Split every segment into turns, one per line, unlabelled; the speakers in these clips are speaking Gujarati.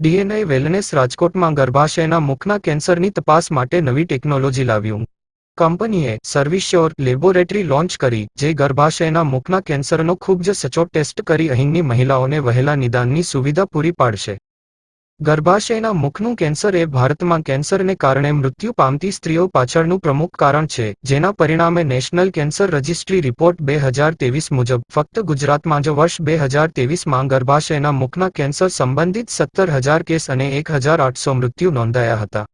ડીએનએ વેલનેસ રાજકોટમાં ગર્ભાશયના મુખના કેન્સરની તપાસ માટે નવી ટેકનોલોજી લાવ્યું. કંપનીએ સર્વિશ્યોર લેબોરેટરી લોન્ચ કરી, જે ગર્ભાશયના મુખના કેન્સરનો ખૂબ જ સચોટ ટેસ્ટ કરી અહીંની મહિલાઓને વહેલા નિદાનની સુવિધા પૂરી પાડશે. ગર્ભાશયના મુખનું કેન્સર એ ભારતમાં કેન્સરને કારણે મૃત્યુ પામતી સ્ત્રીઓ પાછળનું પ્રમુખ કારણ છે, જેના પરિણામે નેશનલ કેન્સર રજિસ્ટ્રી રિપોર્ટ બે હજાર તેવીસ મુજબ ફક્ત ગુજરાતમાં જ વર્ષ બે હજાર તેવીસમાં ગર્ભાશયના મુખના કેન્સર સંબંધિત સત્તર હજાર કેસ અને એક હજાર આઠસો મૃત્યુ નોંધાયા હતા.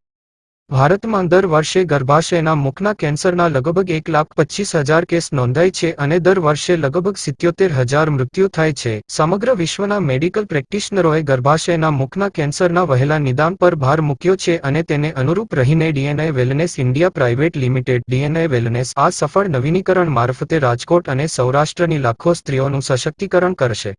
ભારતમાં દર વર્ષે ગર્ભાશયના મુખના કેન્સરના લગભગ એક લાખ પચીસ હજાર કેસ નોંધાય છે અને દર વર્ષે લગભગ સિત્યોતેર હજાર મૃત્યુ થાય છે. સમગ્ર વિશ્વના મેડિકલ પ્રેક્ટિશનરોએ ગર્ભાશયના મુખના કેન્સરના વહેલા નિદાન પર ભાર મૂક્યો છે અને તેને અનુરૂપ રહીને DNA wellness India private limited DNA wellness આ સફળ નવીનીકરણ મારફતે રાજકોટ અને સૌરાષ્ટ્રની લાખો સ્ત્રીઓનું સશક્તિકરણ કરશે.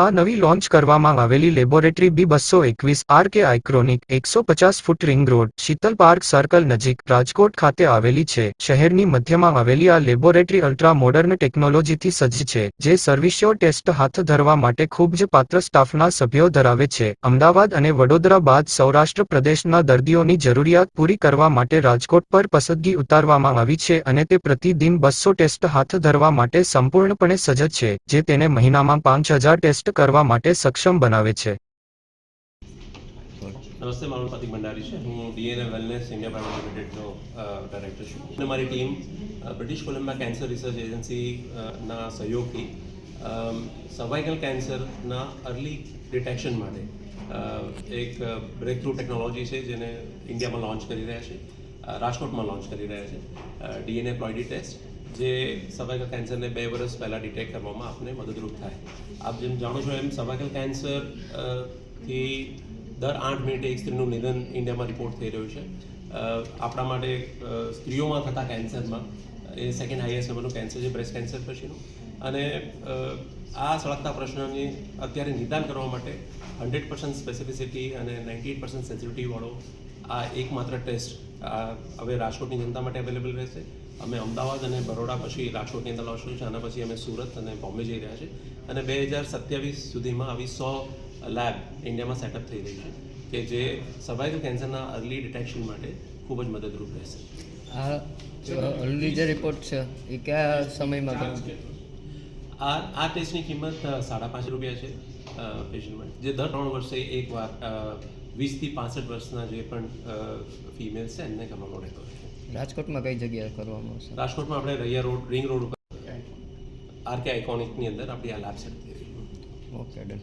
આ નવી લોન્ચ કરવામાં આવેલી લેબોરેટરી બી બસો એકવીસ આર કે આઇક્રોનિક એકસો પચાસ foot ring road Sheetal park circle નજીક રાજકોટ ખાતે આવેલી છે. શહેરની મધ્યમાં આવેલી આ લેબોરેટરી અલ્ટ્રા મોડર્ન ટેકનોલોજીથી સજ્જ છે, જે સર્વિસ્યોર ટેસ્ટ હાથ ધરવા માટે ખૂબ જ પાત્ર સ્ટાફના સભ્યો ધરાવે છે. અમદાવાદ અને વડોદરા બાદ સૌરાષ્ટ્ર પ્રદેશના દર્દીઓની જરૂરિયાત પૂરી કરવા માટે રાજકોટ પર પસંદગી ઉતારવામાં આવી છે અને તે પ્રતિદિન બસો ટેસ્ટ હાથ ધરવા માટે સંપૂર્ણપણે સજ્જ છે, જે તેને મહિનામાં પાંચ હજાર ટેસ્ટ કરવા માટે સક્ષમ બનાવે છે.
નમસ્તે, મારું પ્રતિક ભંડારી છે. હું ડીએનએ વેલનેસ ઇન્ડિયા પ્રાઇવેટ લિમિટેડનો ડાયરેક્ટર છું. અને મારી team British Columbia cancer research agency ના સહયોગથી સર્વાઇકલ કેન્સરના અર્લી ડિટેક્શન માટે એક બ્રેક થ્રુ ટેકનોલોજી છે જેને ઇન્ડિયામાં લોન્ચ કરી રહ્યા છે રાજકોટમાં લોન્ચ કરી રહ્યા છે ડીએનએ પ્લોઇડી ટેસ્ટ જે સર્વાઇકલ કેન્સરને બે વર્ષ પહેલાં ડિટેક્ટ કરવામાં આપને મદદરૂપ થાય. આપ જેમ જાણો છો એમ સર્વાઇકલ કેન્સરથી દર આઠ મિનિટે એક સ્ત્રીનું નિધન ઇન્ડિયામાં રિપોર્ટ થઈ રહ્યું છે. આપણા માટે સ્ત્રીઓમાં થતા કેન્સરમાં એ સેકન્ડ હાઈએસ્ટ નંબરનું કેન્સર છે બ્રેસ્ટ કેન્સર પછીનું. અને આ સળગતા પ્રશ્નની અત્યારે નિદાન કરવા માટે હંડ્રેડ પર્સન્ટ સ્પેસિફિસિટી અને નાઇન્ટી એટ પર્સન્ટ સેન્સિટિવિટીવાળો આ એકમાત્ર ટેસ્ટ હવે રાજકોટની જનતા માટે અવેલેબલ રહેશે. અમે અમદાવાદ અને બરોડા પછી રાજકોટની અંદર લોન્ચ કર્યું છે આના પછી અમે સુરત અને બોમ્બે જઈ રહ્યા છે અને બે હજાર સત્યાવીસ સુધીમાં આવી સો લેબ ઇન્ડિયામાં સેટઅપ થઈ રહી છે કે જે સર્વાઇકલ કેન્સરના અર્લી ડિટેક્શન માટે ખૂબ જ મદદરૂપ રહેશે.
આ અર્લી જે રિપોર્ટ છે એ કયા સમયમાં કરવું
આ આ ટેસ્ટની કિંમત સાડા પાંચ રૂપિયા છે પેશન્ટ માટે. જે દર ત્રણ વર્ષે એક વાર વીસથી પાસઠ વર્ષના જે પણ ફિમેલ્સ છે એમને કરવાનો રહેતો હોય છે.
રાજકોટમાં કઈ જગ્યાએ કરવામાં આવશે?
રાજકોટમાં આપણે રૈયા રોડ રિંગ રોડ ઉપર આરકે આઇકોનિકની અંદર આપણી આ લાભ છે.
Okay done.